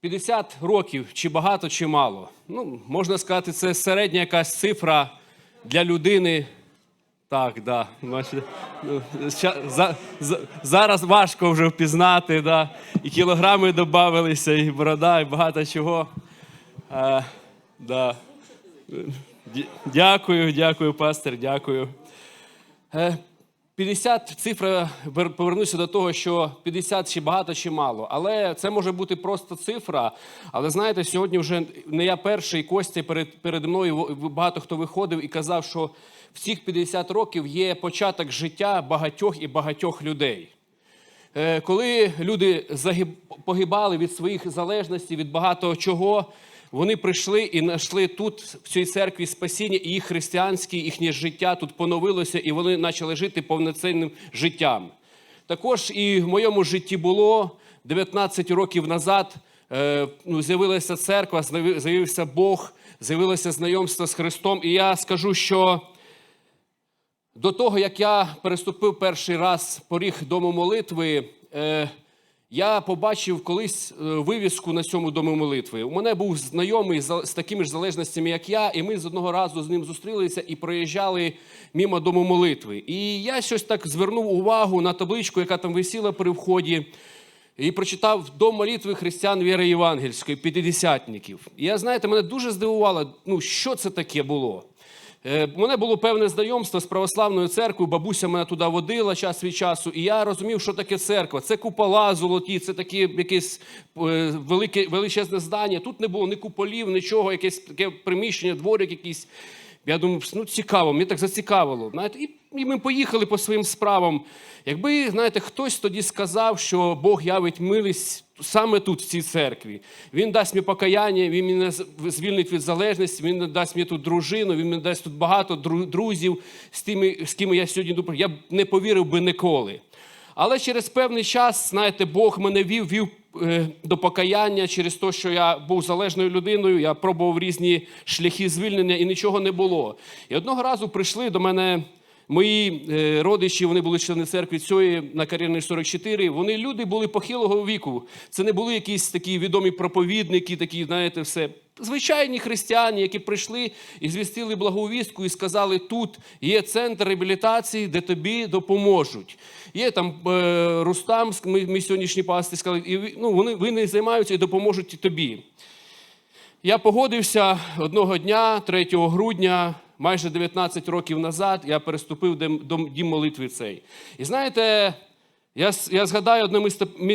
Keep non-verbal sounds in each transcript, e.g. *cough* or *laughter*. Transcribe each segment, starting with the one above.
50 років, чи багато, чи мало. Ну, можна сказати, це середня якась цифра для людини. Так, да. Ну, зараз важко вже впізнати, да. і кілограми додавалися, і борода, і багато чого. А, да. Дякую, дякую, пастор, дякую. Е, 50 цифра повернуся до того, що 50 чи багато, чи мало. Але це може бути просто цифра. Але знаєте, сьогодні вже не я перший Костя перед, перед мною багато хто виходив і казав, що в цих 50 років є початок життя багатьох і багатьох людей. Е, Коли люди погибали від своїх залежностей, від багато чого, вони прийшли і знайшли тут, в цій церкві, спасіння, і їх християнське, їхнє життя тут поновилося, і вони почали жити повноцінним життям. Також і в моєму житті було 19 років назад. е, Ну, з'явилася церква, з'явився Бог, з'явилося знайомство з Христом. І я скажу, що до того, як я переступив перший раз поріг дому молитви, е, я побачив колись е, вивіску на цьому дому молитви. У мене був знайомий з такими ж залежностями, як я, і ми з одного разу з ним зустрілися і проїжджали мимо дому молитви. І я щось так звернув увагу на табличку, яка там висіла при вході. І прочитав дом молитви християн віри євангельської, п'ятидесятників. І я, знаєте, мене дуже здивувало, ну що це таке було. Е, мене було певне знайомство з православною церквою, бабуся мене туди водила час від часу, і я розумів, що таке церква. Це купола золоті, це таке якесь е, велике, величезне здання. Тут не було ні куполів, нічого, якесь таке приміщення, дворик якийсь. Я думаю, ну цікаво, мені так зацікавило. Знаєте, і, і ми поїхали по своїм справам. Якби, знаєте, хтось тоді сказав, що Бог явить милість саме тут, в цій церкві. Він дасть мені покаяння, він мене звільнить від залежності, він дасть мені тут дружину, він мені дасть тут багато друзів, з тими, з ким я сьогодні йду. Я б не повірив би ніколи. Але через певний час, знаєте, Бог мене вів, вів е, до покаяння через те, що я був залежною людиною, я пробував різні шляхи звільнення і нічого не було. І одного разу прийшли до мене мої е, родичі, вони були члени церкви цієї на кар'єрній 44. Вони люди були похилого віку. Це не були якісь такі відомі проповідники, такі, знаєте, все. Звичайні християни, які прийшли і звістили благовістку і сказали, тут є центр реабілітації, де тобі допоможуть. Є там е, Рустам, ми, ми сьогоднішні пасти сказали, і ну, вони, вони займаються і допоможуть тобі. Я погодився одного дня, 3 грудня, майже 19 років назад, я переступив дім молитви цей. І знаєте, я, я згадаю одне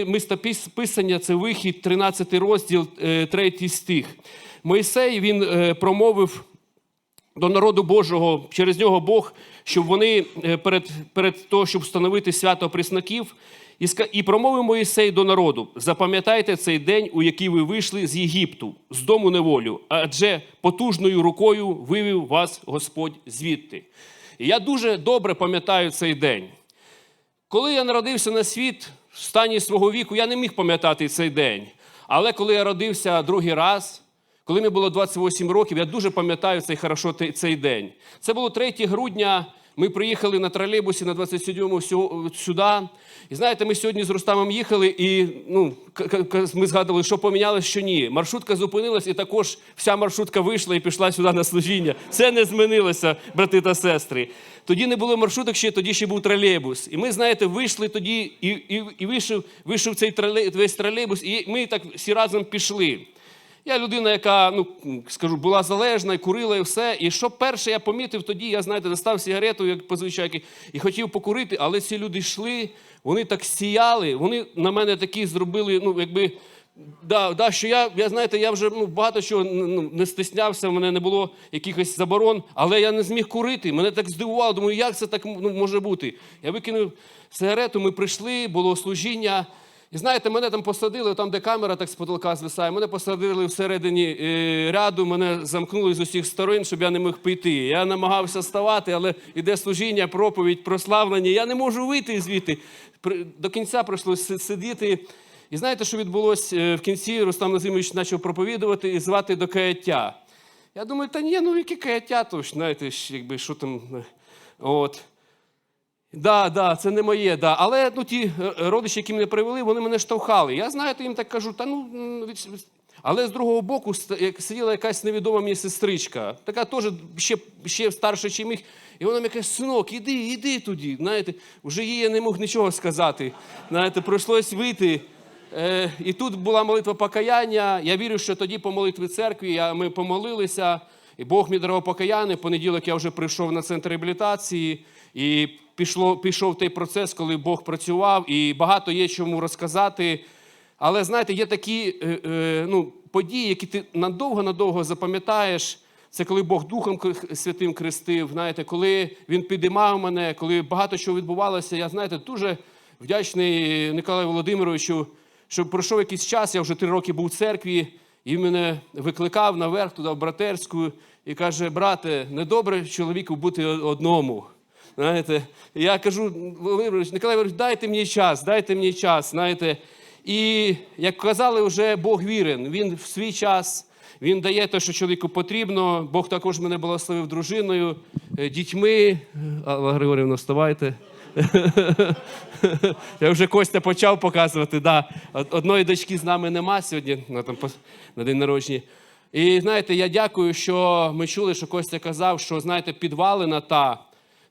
мистописання, це вихід, 13 розділ, 3 стих. Мойсей він е, промовив до народу Божого, через нього Бог, щоб вони е, перед, перед того, щоб встановити свято Преснаків, і, і промовив Моїсей до народу: запам'ятайте цей день, у який ви вийшли з Єгипту, з дому неволю, адже потужною рукою вивів вас Господь звідти. І я дуже добре пам'ятаю цей день. Коли я народився на світ в стані свого віку, я не міг пам'ятати цей день. Але коли я родився другий раз, коли мені було 28 років, я дуже пам'ятаю цей хорошо цей день. Це було 3 грудня. Ми приїхали на тролейбусі на 27-му сю- сюди. І знаєте, ми сьогодні з Рустамом їхали, і ну, ми згадували, що помінялось, що ні. Маршрутка зупинилась, і також вся маршрутка вийшла і пішла сюди на служіння. Це не змінилося, брати та сестри. Тоді не було маршруток ще, тоді ще був тролейбус. І ми, знаєте, вийшли тоді, і, і, і вийшов, вийшов цей тролей, весь тролейбус, і ми так всі разом пішли. Я людина, яка, ну скажу, була залежна, і курила і все. І що перше я помітив тоді, я знаєте, достав сигарету, як позвичайки, і хотів покурити, але ці люди йшли, вони так сіяли, вони на мене такі зробили, ну, якби. Да, да, що я, я знаєте, я вже ну, багато чого ну, не стиснявся, в мене не було якихось заборон, але я не зміг курити. Мене так здивувало, думаю, як це так ну, може бути? Я викинув сигарету, ми прийшли, було служіння. І знаєте, мене там посадили, там, де камера так з потолка звисає, мене посадили всередині е, ряду, мене замкнули з усіх сторон, щоб я не міг піти. Я намагався ставати, але іде служіння, проповідь, прославлення. Я не можу вийти звідти. До кінця прийшлося сидіти. І знаєте, що відбулося Е, в кінці? Рустам Назимович почав проповідувати і звати до каяття. Я думаю, та ні, ну яке каяття, то ж, знаєте, якби що там. е, От. Да, да, це не моє, да. Але ну, ті е, родичі, які мене привели, вони мене штовхали. Я знаєте, їм так кажу, та ну. Але з другого боку сиділа якась невідома мені сестричка, така теж ще, ще старша, чим їх. І вона мені каже, синок, іди, іди туди. Знаєте, вже їй я не мог нічого сказати. Знаєте, прийшлось вийти. Е, і тут була молитва покаяння. Я вірю, що тоді по молитві церкві я, ми помолилися, і Бог мені дарував покаяння. Понеділок я вже прийшов на центр реабілітації, і пішло, пішов той процес, коли Бог працював, і багато є чому розказати. Але знаєте, є такі е, е, ну, події, які ти надовго-надовго запам'ятаєш. Це коли Бог Духом Святим крестив, знаєте, коли Він підіймав мене, коли багато чого відбувалося. Я знаєте, дуже вдячний Николаю Володимировичу, що пройшов якийсь час, я вже три роки був в церкві, і мене викликав наверх туди, в братерську, і каже: брате, недобре чоловіку бути одному. Знаєте, я кажу, Володимирович, Николай Володимирович, дайте мені час, дайте мені час. Знаєте. І як казали, вже Бог вірен. Він в свій час він дає те, що чоловіку потрібно. Бог також мене благословив дружиною, е, дітьми. Алла Григорівна, вставайте. *laughs* Я вже Костя почав показувати. Да. Одної дочки з нами нема сьогодні на, там, на день народження. І знаєте, я дякую, що ми чули, що Костя казав, що знаєте, підвалина та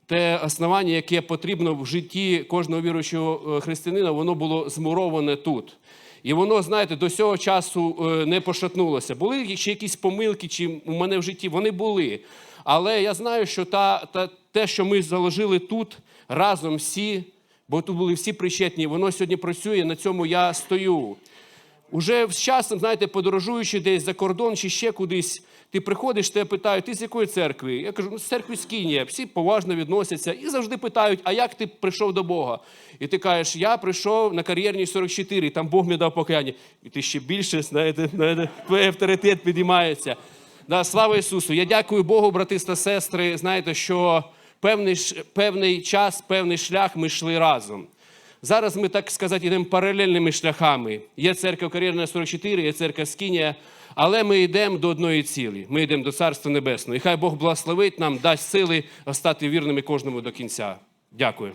те основання, яке потрібно в житті кожного віруючого е, християнина, воно було змуроване тут. І воно, знаєте, до цього часу е, не пошатнулося. Були ще якісь помилки, чи у мене в житті вони були. Але я знаю, що та, та, те, що ми заложили тут разом всі, бо тут були всі причетні, воно сьогодні працює, на цьому я стою. Уже з часом, знаєте, подорожуючи десь за кордон чи ще кудись, ти приходиш, тебе питають, ти з якої церкви? Я кажу, ну з церкви Скінія. Всі поважно відносяться і завжди питають, а як ти прийшов до Бога? І ти кажеш, я прийшов на кар'єрній 44, там Бог мені дав покаяння. І ти ще більше, знаєте, знаєте твій авторитет підіймається. Да, слава Ісусу! Я дякую Богу, брати та сестри. Знаєте, що певний, певний час, певний шлях ми йшли разом. Зараз ми, так сказати, йдемо паралельними шляхами. Є церква Кар'єрна 44, є церква Скінія, але ми йдемо до одної цілі. Ми йдемо до Царства Небесного. І хай Бог благословить нам, дасть сили стати вірними кожному до кінця. Дякую.